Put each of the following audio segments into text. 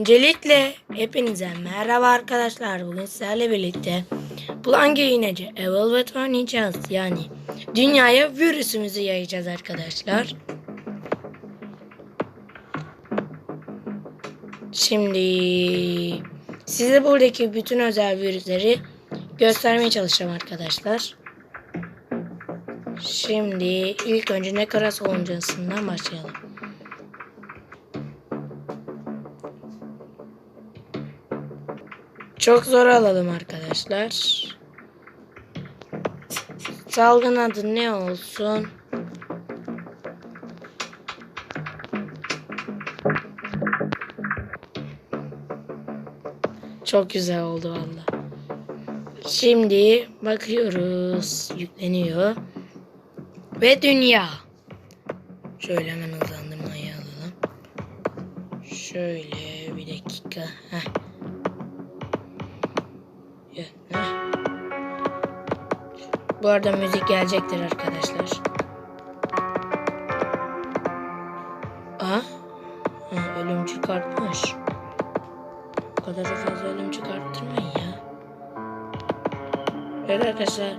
Öncelikle hepinize merhaba arkadaşlar. Bugün sizlerle birlikte Blanca iğneci Evolvet oynayacağız. Yani dünyaya virüsümüzü yayacağız arkadaşlar. Şimdi size buradaki bütün özel virüsleri göstermeye çalışacağım arkadaşlar. Şimdi ilk önce ne kadar salıncasından başlayalım. Çok zor alalım arkadaşlar. Salgın adı ne olsun? Çok güzel oldu valla. Şimdi bakıyoruz. Yükleniyor. Ve dünya. Şöyle hemen hızlandırmayı alalım. Şöyle bir dakika. Heh. Bu arada müzik gelecektir arkadaşlar. Aa, ha, ölüm çıkartmış. Bu kadar da fazla ölüm çıkarttırmayın ya. Evet arkadaşlar.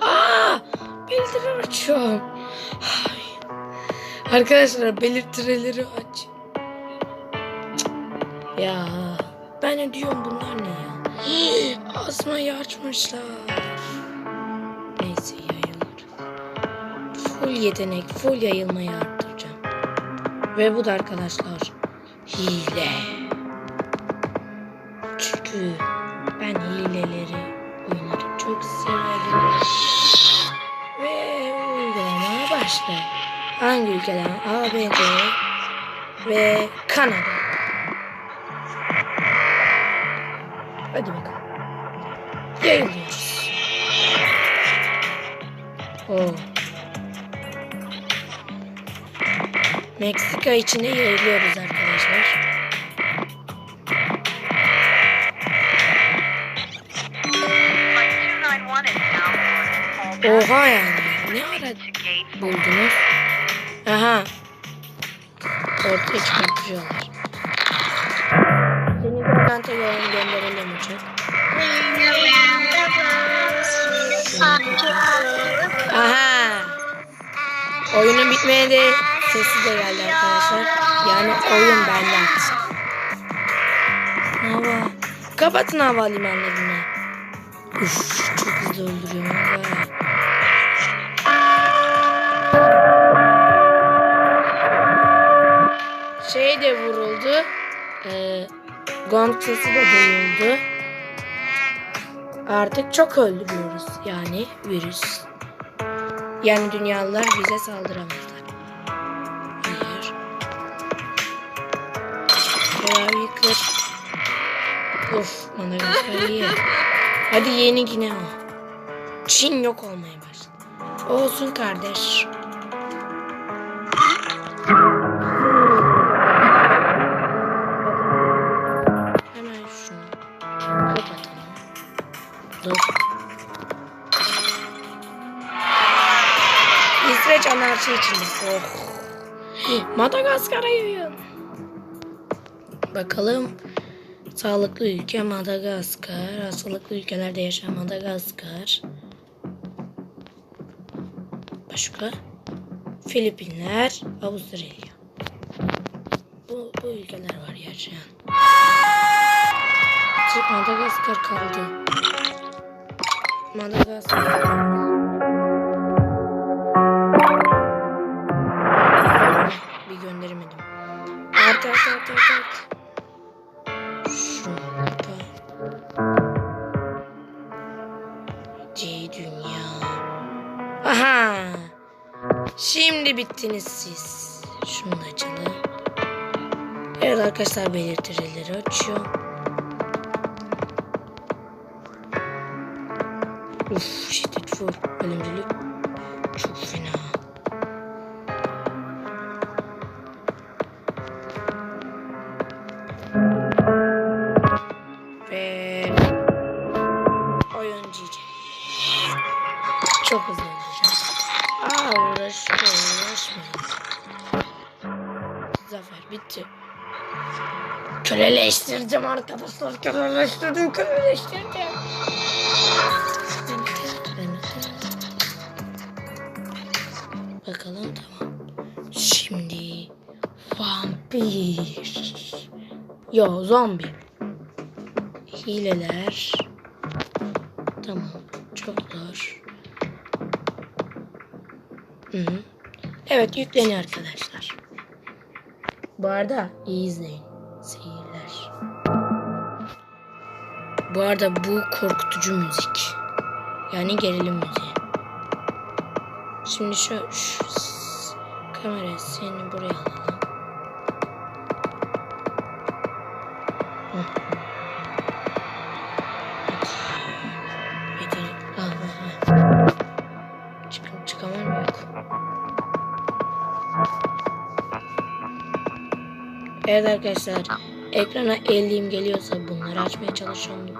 Aa, bildiri açıyorum. Arkadaşlar belirtileri aç. Ya ben ne diyorum bunlar ne ya? Asmayı açmışlar. Full yetenek, full yayılmayı arttıracağım. Ve bu da arkadaşlar hile. Çünkü ben hileleri, oyunları çok severim. Ve uygulamaya başla. Hangi ülkeden? ABD ve Kanada. Hadi bakalım. Yayılıyoruz. Oo. Meksika içinde yayılıyoruz arkadaşlar. Flight 291 is now boarding. All Oha yani. Ne ara buldunuz? Aha. Ortaya çıkartıyorlar. Seni Grant'a gö- gönderelim uçak. Aha. Oyunun bitmeye sesi de geldi arkadaşlar. Yani oyun benden. Hava. Kapatın havalimanlarını. Uf, çok hızlı öldürüyorum. ha. Şey de vuruldu. Ee, gong sesi de duyuldu. Artık çok öldürüyoruz. Yani virüs. Yani dünyalılar bize saldıramazlar. Bayağı yıkır. Of Madagaskar iyi. Hadi yeni Gine al. Çin yok olmaya başladı. Olsun kardeş. Hemen şunu kapatalım. Dur. İsveç anarşi içinde. Oh. Madagaskar'a yayın. Bakalım. Sağlıklı ülke Madagaskar. Hastalıklı ülkelerde yaşayan Madagaskar. Başka? Filipinler, Avustralya. Bu, bu ülkeler var yaşayan. Tek Madagaskar kaldı. Madagaskar. Bir gönderemedim. Art art art art. Bittiniz siz. Şunu da açalım. Evet arkadaşlar belirtileri açıyor. Uf şiddet full. Ölümcülük çok fena. Köleleştirdim arkadaşlar. Köleleştirdim, köleleştirdim. Bakalım tamam. Şimdi vampir. Yo zombi. Hileler. Tamam. Çok zor. Hı -hı. Evet yükleniyor arkadaşlar. Bu arada iyi izleyin. Bu arada bu korkutucu müzik. Yani gerilim müziği. Şimdi şu, şu kamera seni buraya alalım. Evet arkadaşlar ekrana elliğim geliyorsa bunları açmaya çalışıyorum.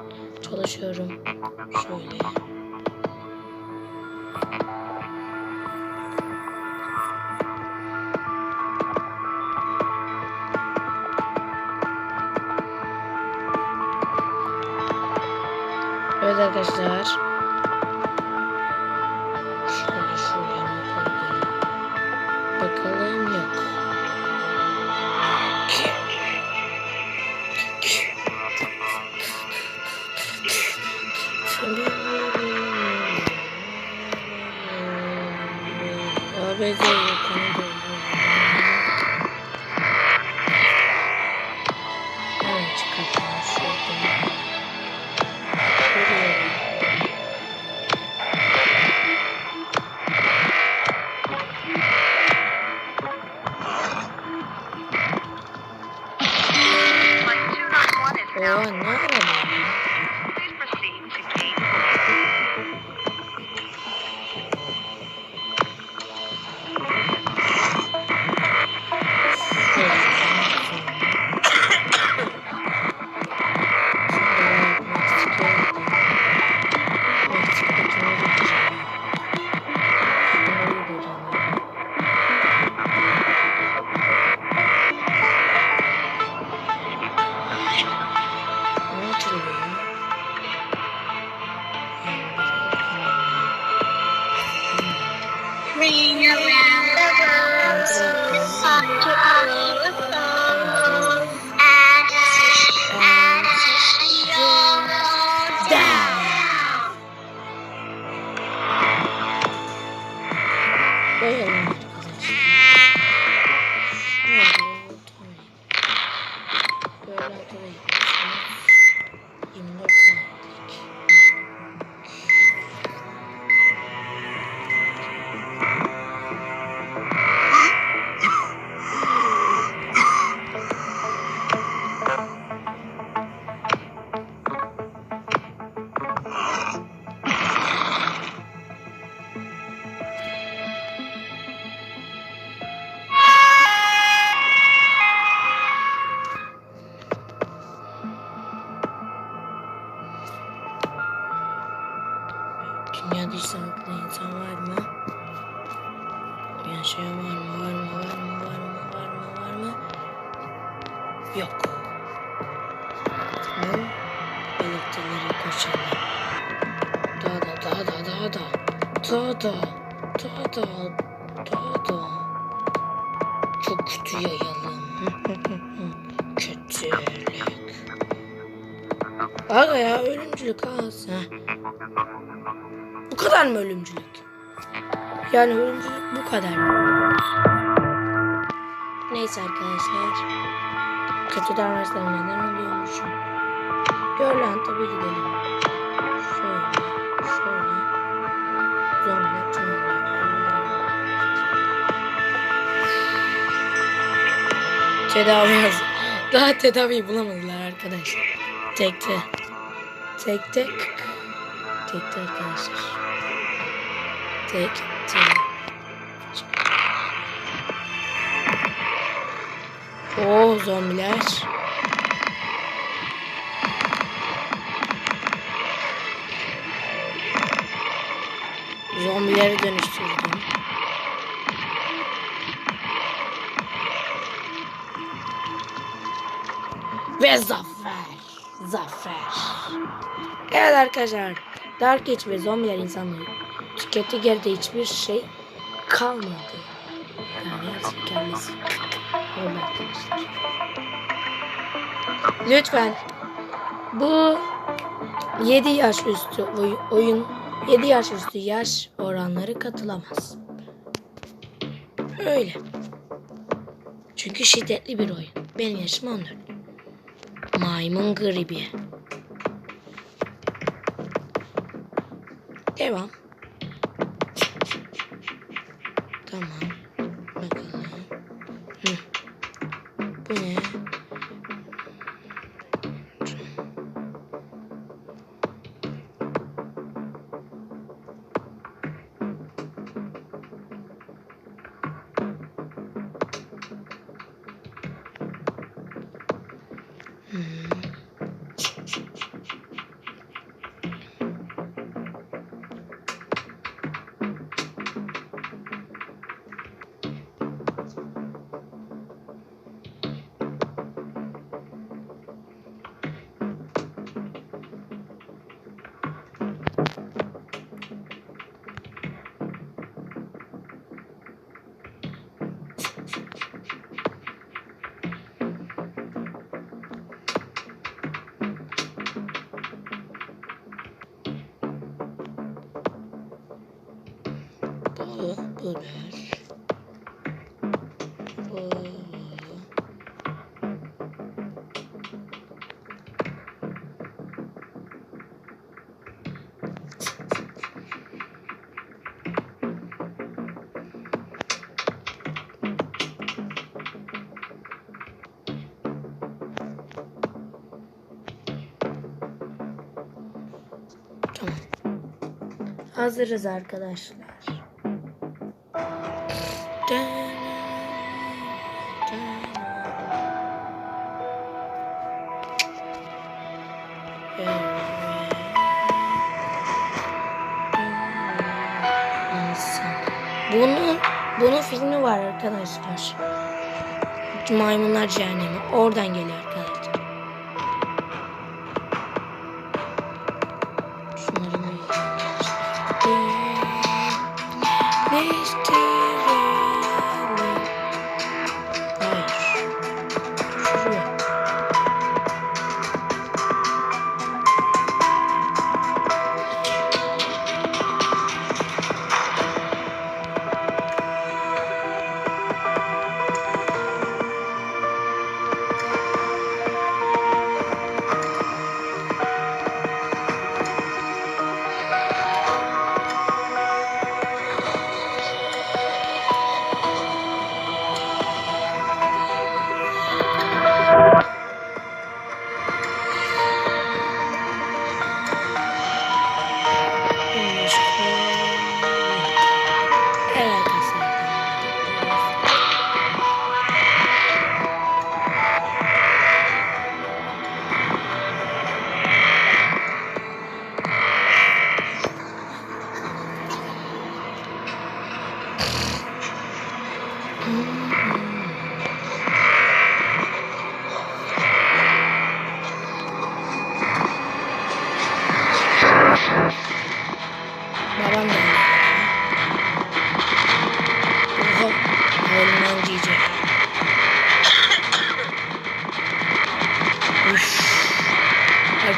Çalışıyorum. Şöyle. Evet arkadaşlar. ABD yakını Daha da. Daha da. Daha da. Çok kötü yayalım. Kötülük. Aga ya ölümcülük az. Heh. Bu kadar mı ölümcülük? Yani ölümcülük bu kadar mı? Neyse arkadaşlar. Kötü davranışlar neden oluyormuşum? Gör lan tabii gidelim. Tedavi yaz. Daha tedavi bulamadılar arkadaşlar. Tekte. Tekte. Tekte arkadaşlar. Tekte. Oo zombiler. Zombileri dönüştürdüm. Ve zafer. Zafer. Evet arkadaşlar. Dark Age ve zombiler insanları tüketti geride hiçbir şey kalmadı. Yani hepsi kendisi. Lütfen bu 7 yaş üstü oy- oyun 7 yaş üstü yaş oranları katılamaz. Öyle. Çünkü şiddetli bir oyun. Benim yaşım 14. Maymun gribi. Devam. Tamam. Bakalım. Hazırız arkadaşlar. Bunun bunun filmi var arkadaşlar. Maymunlar Cehennemi. Oradan geliyor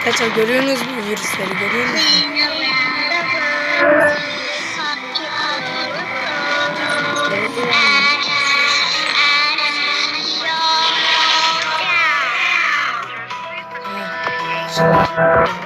Arkadaşlar görüyorsunuz mu virüsleri görüyor musunuz? Ring around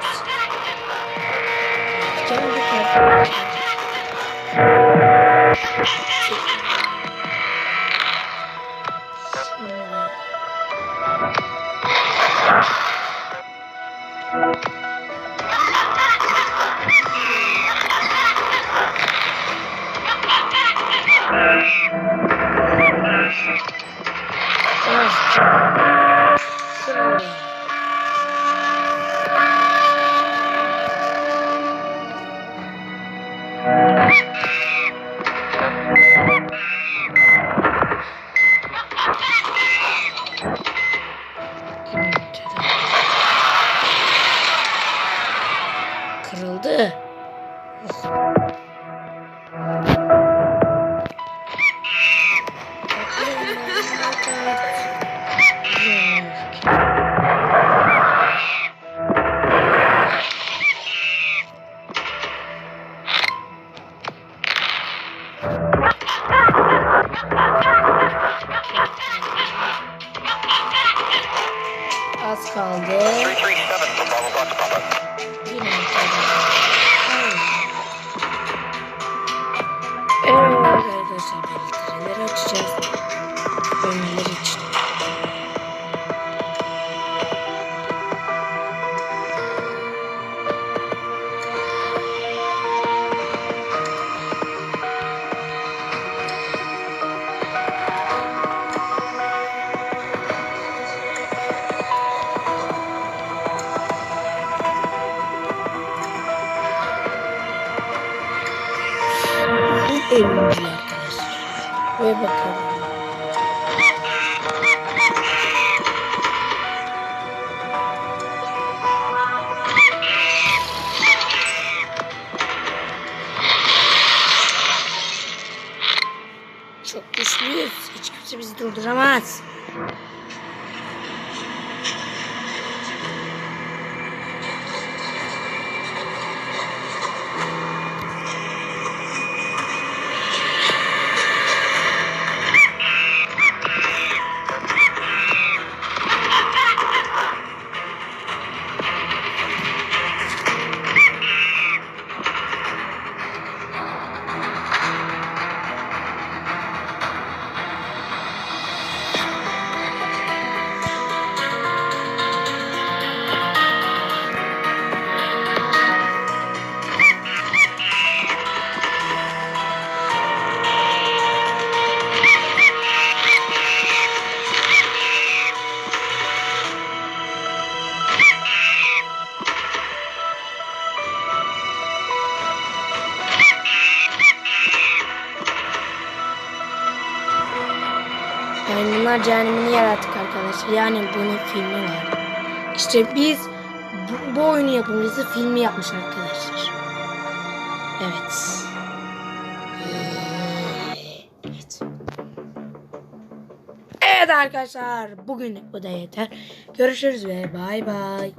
kazandı. Arkadaşlar belirtileri açacağız. Ölmeler nuts Maymunlar cehennemini yarattık arkadaşlar. Yani bunun filmi var. İşte biz bu, bu oyunu yapımcısı filmi yapmış arkadaşlar. Evet. Evet. Evet arkadaşlar bugün bu da yeter. Görüşürüz ve bay bay.